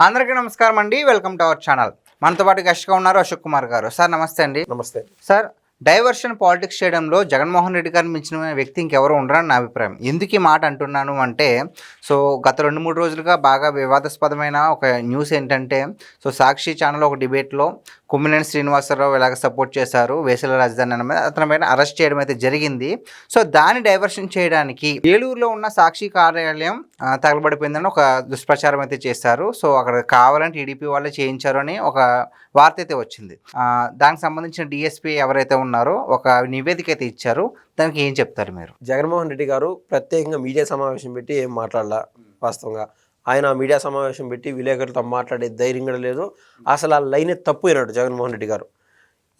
అందరికీ నమస్కారం అండి. Welcome to our channel. మనతో పాటు గెస్ట్గా ఉన్నారు అశోక్ కుమార్ గారు. సార్ నమస్తే అండి. నమస్తే. సార్ డైవర్షన్ పాలిటిక్స్ చేయడంలో జగన్మోహన్ రెడ్డి గారిని మించిన వ్యక్తి ఇంకెవరు ఉండరని నా అభిప్రాయం. ఎందుకు ఈ మాట అంటున్నాను అంటే సో గత రెండు మూడు రోజులుగా బాగా వివాదాస్పదమైన ఒక న్యూస్ ఏంటంటే సో సాక్షి ఛానల్ ఒక డిబేట్లో కుమ్మినేని శ్రీనివాసరావు ఇలాగ సపోర్ట్ చేశారు వేసల రాజధాని అన్న మీద అతని పైన అరెస్ట్ చేయడం అయితే జరిగింది. సో దాన్ని డైవర్షన్ చేయడానికి ఏలూరులో ఉన్న సాక్షి కార్యాలయం తగలబడిపోయిందని ఒక దుష్ప్రచారం అయితే చేశారు. సో అక్కడ కావాలని టీడీపీ వాళ్ళే చేయించారు అని ఒక వార్త అయితే వచ్చింది. దానికి సంబంధించిన డిఎస్పీ ఎవరైతే ఉన్నారు ఒక నివేదిక అయితే ఇచ్చారు. దానికి ఏం చెప్తారు మీరు? జగన్మోహన్ రెడ్డి గారు ప్రత్యేకంగా మీడియా సమావేశం పెట్టి ఏం మాట్లాడాల వాస్తవంగా? ఆయన ఆ మీడియా సమావేశం పెట్టి విలేకరులతో మాట్లాడే ధైర్యం కూడా లేదు. అసలు ఆ లైనే తప్పు అయినాడు జగన్మోహన్ రెడ్డి గారు.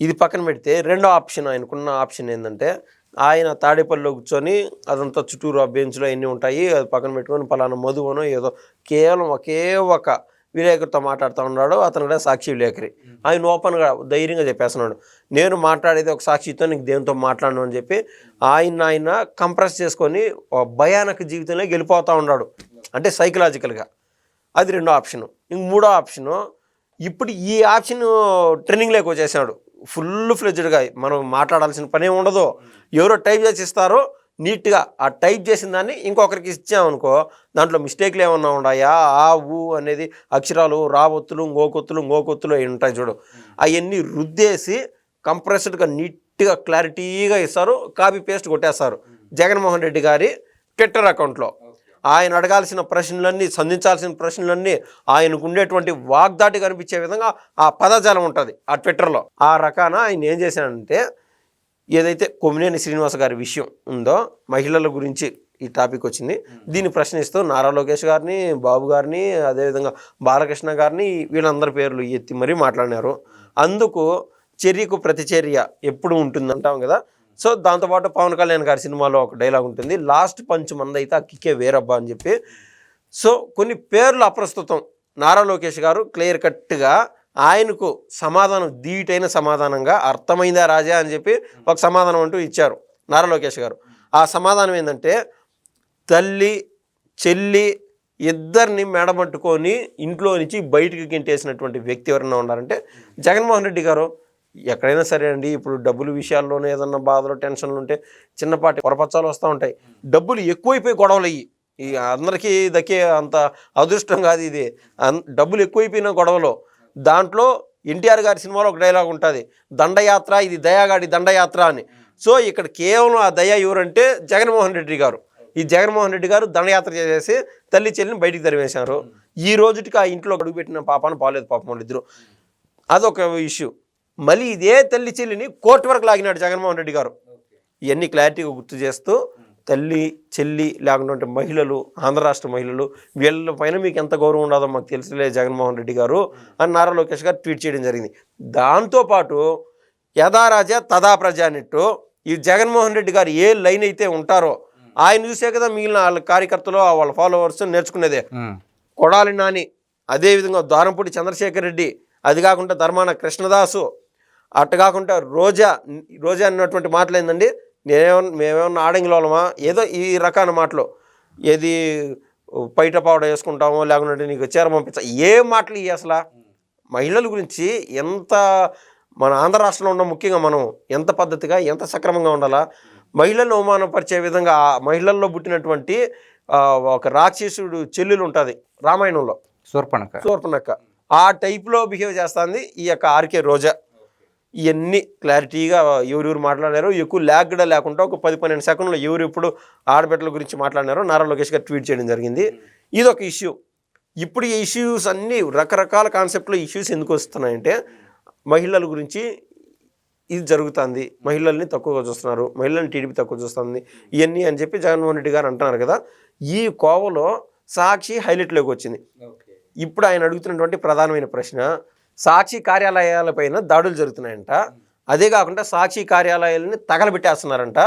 ఇది పక్కన పెడితే రెండో ఆప్షన్ ఆయనకున్న ఆప్షన్ ఏంటంటే ఆయన తాడేపల్లిలో కూర్చొని అదంతా చుట్టూరు ఆ బెంచ్లో ఎన్ని ఉంటాయి అది పక్కన పెట్టుకొని పలానా మధువనో ఏదో కేవలం ఒకే ఒక విలేకరితో మాట్లాడుతూ ఉన్నాడు. అతను కూడా సాక్షి విలేకరి. ఆయన ఓపెన్గా ధైర్యంగా చెప్పేస్తున్నాడు. నేను మాట్లాడేది ఒక సాక్షితో నీకు దేనితో మాట్లాడను అని చెప్పి ఆయన ఆయన కంప్రెస్ చేసుకొని ఓ భయానక జీవితంలో గెలిపోతూ ఉన్నాడు. అంటే సైకలాజికల్గా. అది రెండో ఆప్షను. ఇంక మూడో ఆప్షను ఇప్పుడు ఈ ఆప్షన్ ట్రైనింగ్లోకి వచ్చేసాడు. ఫుల్ ఫ్లెడ్జ్డ్గా మనం మాట్లాడాల్సిన పని ఉండదు. ఎవరో టైప్ చేసి ఇస్తారో. నీట్గా ఆ టైప్ చేసిన దాన్ని ఇంకొకరికి ఇచ్చామనుకో దాంట్లో మిస్టేక్లు ఏమన్నా ఉన్నాయా ఆ ఊ అనేది అక్షరాలు రావొత్తులు ఇంకోకొత్తులు ఇంకోకొత్తులు అవి ఉంటాయి చూడు. అవన్నీ రుద్దేసి కంప్రెస్డ్గా నీట్గా క్లారిటీగా ఇస్తారు కాపీ పేస్ట్ కొట్టేస్తారు. జగన్మోహన్ రెడ్డి గారి ట్విట్టర్ అకౌంట్లో. ఆయన అడగాల్సిన ప్రశ్నలన్నీ సంధించాల్సిన ప్రశ్నలన్నీ ఆయనకు ఉండేటువంటి వాగ్దాటి కనిపించే విధంగా ఆ పదజాలం ఉంటుంది ఆ ట్విట్టర్లో. ఆ రకాన ఆయన ఏం చేశాడంటే ఏదైతే కొమ్మినేని శ్రీనివాస గారి విషయం ఉందో మహిళల గురించి ఈ టాపిక్ వచ్చింది. దీన్ని ప్రశ్నిస్తూ నారా లోకేష్ గారిని బాబు గారిని అదేవిధంగా బాలకృష్ణ గారిని వీళ్ళందరి పేర్లు ఎత్తి మరీ మాట్లాడినారు. అందుకు చర్యకు ప్రతిచర్య ఎప్పుడు ఉంటుంది అంటాం కదా? సో దాంతోపాటు పవన్ కళ్యాణ్ గారి సినిమాలో ఒక డైలాగ్ ఉంటుంది లాస్ట్ పంచ్ మందైతే ఆ కిక్కే వేరబ్బా అని చెప్పి. సో కొన్ని పేర్లు అప్రస్తుతం నారా లోకేష్ గారు క్లియర్ కట్గా ఆయనకు సమాధానం దీటైన సమాధానంగా అర్థమైందా రాజా అని చెప్పి ఒక సమాధానం అంటూ ఇచ్చారు నారా లోకేష్ గారు. ఆ సమాధానం ఏంటంటే తల్లి చెల్లి ఇద్దరిని మెడబట్టుకొని ఇంట్లో నుంచి బయటికి గింటేసినటువంటి వ్యక్తి ఎవరైనా ఉన్నారంటే జగన్మోహన్ రెడ్డి గారు ఎక్కడైనా సరే అండి ఇప్పుడు డబ్బులు విషయాల్లోనే ఏదన్నా బాధలు టెన్షన్లు ఉంటే చిన్నపాటి పొరపచ్చాలు వస్తూ ఉంటాయి. డబ్బులు ఎక్కువైపోయి గొడవలు అయ్యి ఈ అందరికీ దక్కే అంత అదృష్టం కాదు ఇది. అన్- డబ్బులు ఎక్కువైపోయిన గొడవలు దాంట్లో ఎన్టీఆర్ గారి సినిమాలో ఒక డైలాగ్ ఉంటుంది. దండయాత్ర ఇది దయాగాడి దండయాత్ర అని. సో ఇక్కడ కేవలం ఆ దయ ఎవరంటే జగన్మోహన్ రెడ్డి గారు. ఈ జగన్మోహన్ రెడ్డి గారు దండయాత్ర చేసేసి తల్లి చెల్లిని బయటికి తరివేశారు ఈ రోజుటికి ఆ ఇంట్లో అడుగుపెట్టిన పాపాను పాలేదు పాపం వాళ్ళిద్దరు అదొక ఇష్యూ మళ్ళీ ఇదే తల్లి చెల్లిని కోర్టు వరకు లాగినాడు జగన్మోహన్ రెడ్డి గారు. ఇవన్నీ క్లారిటీగా గుర్తు చేస్తూ తల్లి చెల్లి లేకుంటే మహిళలు ఆంధ్ర రాష్ట్ర మహిళలు వీళ్ళ పైన మీకు ఎంత గౌరవం ఉండదో మాకు తెలుసులే జగన్మోహన్ రెడ్డి గారు అని నారా లోకేష్ గారు ట్వీట్ చేయడం జరిగింది. దాంతోపాటు యథారాజా తదా ప్రజ అన్నట్టు ఈ జగన్మోహన్ రెడ్డి గారు ఏ లైన్ అయితే ఉంటారో ఆయన చూసే కదా మిగిలిన వాళ్ళ కార్యకర్తలు వాళ్ళ ఫాలోవర్స్ నేర్చుకునేదే. కొడాలి నాని అదేవిధంగా దారంపూడి చంద్రశేఖర్ రెడ్డి అది కాకుండా ధర్మాన కృష్ణదాసు అట్టు కాకుండా రోజా రోజా అన్నటువంటి మాటలు ఏందండి? నేనేమన్నా మేమేమన్నా ఆడంగిల వాళ్ళమా? ఏదో ఈ రకాల మాటలు. ఏది పైట పౌడ వేసుకుంటామో లేకుంటే నీకు చీర పంపించా ఏ మాటలు ఇవి అసలు? మహిళల గురించి ఎంత మన ఆంధ్ర రాష్ట్రంలో ఉన్న ముఖ్యంగా మనం ఎంత పద్ధతిగా ఎంత సక్రమంగా ఉండాలా? మహిళలను అవమానపరిచే విధంగా మహిళల్లో పుట్టినటువంటి ఒక రాక్షసుడు చెల్లెలు ఉంటుంది రామాయణంలో. శూర్పణఖ శూర్పణక్క ఆ టైప్లో బిహేవ్ చేస్తుంది ఈ యొక్క ఆర్కే రోజా. ఇవన్నీ క్లారిటీగా ఎవరెవరు మాట్లాడారో ఎక్కువ ల్యాగ్ కూడా లేకుండా ఒక పది పన్నెండు సెకండ్లో ఎవరు ఎప్పుడు ఆడబిడ్డల గురించి మాట్లాడినారో నారా లోకేష్ గారు ట్వీట్ చేయడం జరిగింది. ఇది ఒక ఇష్యూ. ఇప్పుడు ఈ ఇష్యూస్ అన్నీ రకరకాల కాన్సెప్ట్లో ఇష్యూస్ ఎందుకు వస్తున్నాయంటే మహిళల గురించి ఇది జరుగుతుంది. మహిళల్ని తక్కువగా చూస్తున్నారు. మహిళల్ని టీడీపీ తక్కువ చూస్తుంది. ఇవన్నీ అని చెప్పి జగన్మోహన్ రెడ్డి గారు అంటున్నారు కదా ఈ కోవలో సాక్షి హైలైట్లోకి వచ్చింది. ఇప్పుడు ఆయన అడుగుతున్నటువంటి ప్రధానమైన ప్రశ్న సాక్షి కార్యాలయాలపైన దాడులు జరుగుతున్నాయంట. అదే కాకుండా సాక్షి కార్యాలయాలని తగలబెట్టేస్తున్నారంట.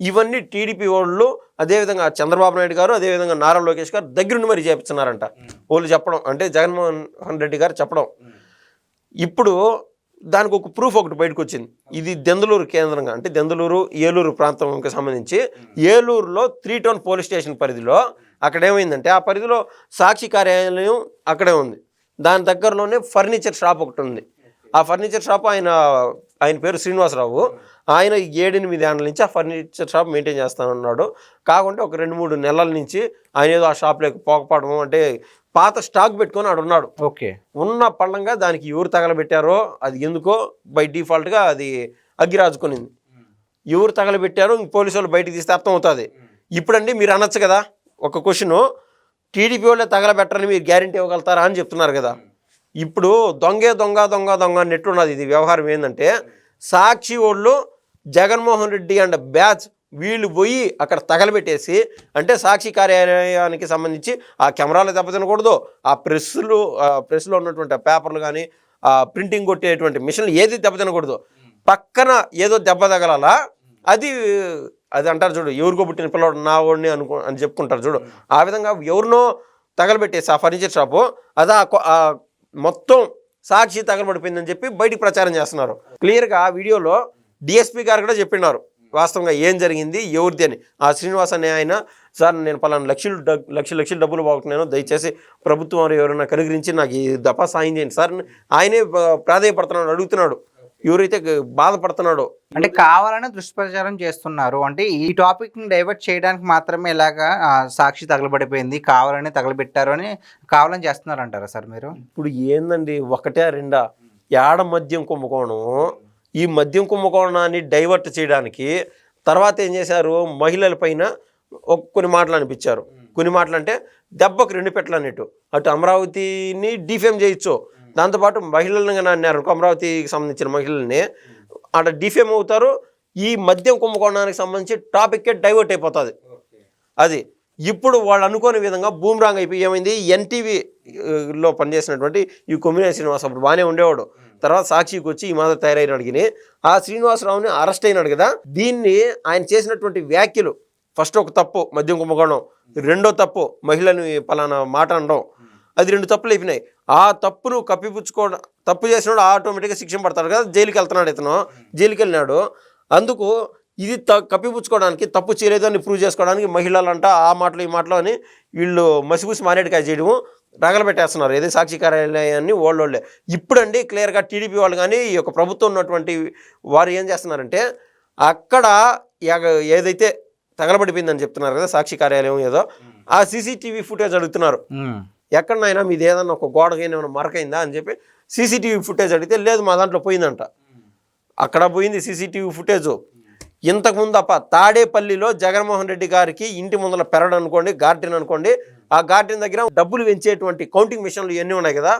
ఇవన్నీ టీడీపీ వాళ్ళు అదేవిధంగా చంద్రబాబు నాయుడు గారు అదేవిధంగా నారా లోకేష్ గారు దగ్గరుండి మరి చేపిస్తున్నారంట. వాళ్ళు చెప్పడం అంటే జగన్మోహన్ రెడ్డి గారు చెప్పడం. ఇప్పుడు దానికి ఒక ప్రూఫ్ ఒకటి బయటకు వచ్చింది ఇది దెందులూరు కేంద్రంగా అంటే దెందులూరు ఏలూరు ప్రాంతంకి సంబంధించి ఏలూరులో త్రీ టౌన్ పోలీస్ స్టేషన్ పరిధిలో అక్కడ ఏమైందంటే ఆ పరిధిలో సాక్షి కార్యాలయం అక్కడే ఉంది. దాని దగ్గరలోనే ఫర్నిచర్ షాప్ ఒకటి ఉంది. ఆ ఫర్నిచర్ షాప్ ఆయన ఆయన పేరు శ్రీనివాసరావు. ఆయన ఏడెనిమిది ఏళ్ళ నుంచి ఆ ఫర్నిచర్ షాప్ మెయింటైన్ చేస్తానన్నాడు కాకుంటే ఒక రెండు మూడు నెలల నుంచి ఆయన ఏదో ఆ షాప్లోకి పోకపోవడం అంటే పాత స్టాక్ పెట్టుకొని ఆడు ఉన్నాడు. ఓకే. ఉన్న పళ్ళంగా దానికి ఎవరు తగలబెట్టారో అది ఎందుకో బై డిఫాల్ట్గా అది అగ్గి రాజుకునింది ఎవరు తగలబెట్టారో పోలీసు వాళ్ళు బయటికి తీస్తే అర్థం అవుతుంది ఇప్పుడండి మీరు అనొచ్చు కదా ఒక క్వశ్చన్. టీడీపీ వాళ్ళే తగలబెట్టరని మీరు గ్యారంటీ ఇవ్వగలుగుతారా అని చెప్తున్నారు కదా. ఇప్పుడు దొంగే దొంగ దొంగ దొంగ అన్నట్టున్నది ఇది వ్యవహారం ఏంటంటే సాక్షి వాళ్ళు జగన్మోహన్ రెడ్డి అండ్ బ్యాచ్ వీళ్ళు పోయి అక్కడ తగలబెట్టేసి అంటే సాక్షి కార్యాలయానికి సంబంధించి ఆ కెమెరాలు దెబ్బతినకూడదు ఆ ప్రెస్లు ఆ ప్రెస్లో ఉన్నటువంటి ఆ పేపర్లు కానీ ఆ ప్రింటింగ్ కొట్టేటువంటి మిషన్లు ఏది దెబ్బతినకూడదు. పక్కన ఏదో దెబ్బ తగలాలా అది అది అంటారు చూడు ఎవరికో పుట్టిన పిల్లవాడు నా వాడిని అనుకో అని చెప్పుకుంటారు చూడు. ఆ విధంగా ఎవరినో తగలబెట్టేసి ఆ ఫర్నిచర్ షాపు అది ఆ మొత్తం సాక్షి తగలబడిపోయిందని చెప్పి బయటికి ప్రచారం చేస్తున్నారు. క్లియర్గా ఆ వీడియోలో డిఎస్పీ గారు కూడా చెప్పినారు. వాస్తవంగా ఏం జరిగింది ఎవరిది అని. ఆ శ్రీనివాస్ అనే ఆయన సార్ నేను పలానా లక్షలు లక్ష లక్షలు డబ్బులు బాగుతున్నాను దయచేసి ప్రభుత్వం ఎవరైనా కనుగరించి నాకు ఈ దఫా సాయం చేయండి. సార్ ఆయనే ప్రాధాయపడుతున్నాడు అడుగుతున్నాడు. ఎవరైతే బాధపడుతున్నాడో. అంటే కావాలని దుష్ప్రచారం చేస్తున్నారు. అంటే ఈ టాపిక్ని డైవర్ట్ చేయడానికి మాత్రమే ఇలాగా సాక్షి తగలబడిపోయింది. కావాలని తగలబెట్టారు అని కావాలని చేస్తున్నారు అంటారా సార్ మీరు? ఇప్పుడు ఏందండి? ఒకటే రెండా? యాడ మద్యం కుంభకోణం? ఈ మద్యం కుంభకోణాన్ని డైవర్ట్ చేయడానికి తర్వాత ఏం చేశారు? మహిళల పైన ఒక కొన్ని మాటలు అనిపించారు. కొన్ని మాటలు అంటే దెబ్బకు రెండు పెట్టలు అన్నట్టు అటు అమరావతిని డిఫేమ్ చేయొచ్చు. దాంతోపాటు మహిళలను అన్నారు. అమరావతికి సంబంధించిన మహిళల్ని అక్కడ డిఫేమ్ అవుతారు. ఈ మద్యం కుంభకోణానికి సంబంధించి టాపిక్కే డైవర్ట్ అయిపోతుంది. అది ఇప్పుడు వాళ్ళు అనుకోని విధంగా బూమ్రాంగ్ అయిపోయి ఏమైంది? ఎన్టీవీ లో పనిచేసినటువంటి ఈ కొమ్మినే శ్రీనివాస్ అప్పుడు బాగానే ఉండేవాడు. తర్వాత సాక్షికి వచ్చి ఈ మాదిరి తయారైనాడు అడిగిని ఆ శ్రీనివాసరావుని అరెస్ట్ అయినాడు కదా. దీన్ని ఆయన చేసినటువంటి వ్యాఖ్యలు ఫస్ట్ ఒక తప్పు మద్యం కుంభకోణం. రెండో తప్పు మహిళని పలానా మాట అనడం. అది రెండు తప్పులు అయిపోయినాయి. ఆ తప్పును కప్పిపుచ్చుకోవడం తప్పు చేసినాడు ఆటోమేటిక్గా శిక్షణ పడతాడు కదా జైలుకి వెళ్తున్నాడు ఇతను జైలుకి వెళ్ళినాడు. అందుకు ఇది త కప్పిపుచ్చుకోవడానికి తప్పు చేయలేదు అని ప్రూవ్ చేసుకోవడానికి మహిళలంట ఆ మాటలు ఈ మాటలు అని వీళ్ళు మసిపూసి మారేడుకాయ చేయడము రగలబెట్టేస్తున్నారు. ఏది సాక్షి కార్యాలయాన్ని వాళ్ళోళ్ళే ఇప్పుడండి క్లియర్గా టీడీపీ వాళ్ళు కానీ ఈ యొక్క ప్రభుత్వం ఉన్నటువంటి వారు ఏం చేస్తున్నారంటే అక్కడ ఏదైతే తగలబడిపోయిందని చెప్తున్నారు కదా సాక్షి కార్యాలయం ఏదో ఆ సీసీటీవీ ఫుటేజ్ అడుగుతున్నారు. ఎక్కడనైనా మీది ఏదన్నా ఒక గోడకి ఏమైనా మరకైందా అని చెప్పి సీసీటీవీ ఫుటేజ్ అడిగితే లేదు మా దాంట్లో పోయిందంట. అక్కడ పోయింది సీసీటీవీ ఫుటేజ్. ఇంతకుముందు అప్ప తాడేపల్లిలో జగన్మోహన్ రెడ్డి గారికి ఇంటి ముందర పెరడు అనుకోండి గార్డెన్ అనుకోండి ఆ గార్డెన్ దగ్గర డబ్బులు పెంచేటువంటి కౌంటింగ్ మిషన్లు ఇవన్నీ ఉన్నాయి కదా?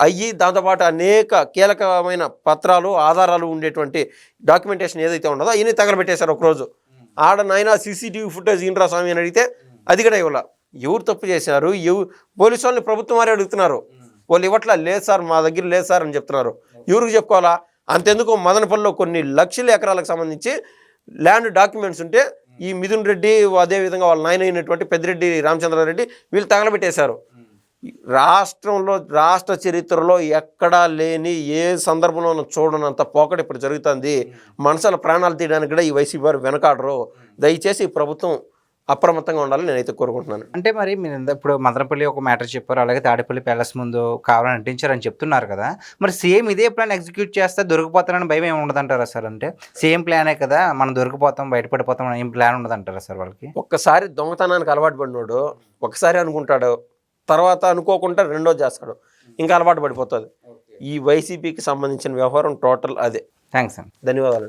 అయ్యి దాంతోపాటు అనేక కీలకమైన పత్రాలు ఆధారాలు ఉండేటువంటి డాక్యుమెంటేషన్ ఏదైతే ఉండదో అవన్నీ తగలబెట్టేశారు ఒకరోజు. ఆడ నాయన సీసీటీవీ ఫుటేజ్ ఇంట్రా స్వామి అని అడిగితే అది కూడా ఇవ్వాల. ఎవరు తప్పు చేశారు? ఎవరు పోలీసు వాళ్ళని ప్రభుత్వం వారే అడుగుతున్నారు. వాళ్ళు ఇవ్వట్లా? లేదు సార్ మా దగ్గర లేదు సార్ అని చెప్తున్నారు. ఎవరికి చెప్పుకోవాలా? అంతెందుకు మదనపల్లిలో కొన్ని లక్షల ఎకరాలకు సంబంధించి ల్యాండ్ డాక్యుమెంట్స్ ఉంటే ఈ మిథున్ రెడ్డి అదేవిధంగా వాళ్ళ నాయన అయినటువంటి పెద్దిరెడ్డి రామచంద్రారెడ్డి వీళ్ళు తగలబెట్టేశారు. రాష్ట్రంలో రాష్ట్ర చరిత్రలో ఎక్కడా లేని ఏ సందర్భంలోనూ చూడనంత పోకడ ఇప్పుడు జరుగుతుంది. మనసుల ప్రాణాలు తీయడానికి కూడా ఈ వైసీపీ వారు వెనకాడరు. దయచేసి ఈ ప్రభుత్వం అప్రమత్తంగా ఉండాలని నేనైతే కోరుకుంటున్నాను. అంటే మరి మీరు ఇప్పుడు మదనపల్లి ఒక మ్యాటర్ చెప్పారు అలాగే తాడేపల్లి ప్యాలెస్ ముందు కావాలని నటించారని చెప్తున్నారు కదా. మరి సేమ్ ఇదే ప్లాన్ ఎగ్జిక్యూట్ చేస్తే దొరికిపోతారని భయం ఏమి ఉండదంటారా సార్? అంటే సేమ్ ప్లానే కదా మనం దొరికిపోతాం బయటపడిపోతాం ఏం ప్లాన్ ఉండదంటారా సార్ వాళ్ళకి? ఒక్కసారి దొంగతనానికి అలవాటు పడినోడు ఒకసారి అనుకుంటాడు తర్వాత అనుకోకుండా రెండో చేస్తాడు ఇంకా అలవాటు పడిపోతుంది. ఈ వైసీపీకి సంబంధించిన వ్యవహారం టోటల్ అదే. థ్యాంక్స్ అండి ధన్యవాదాలు.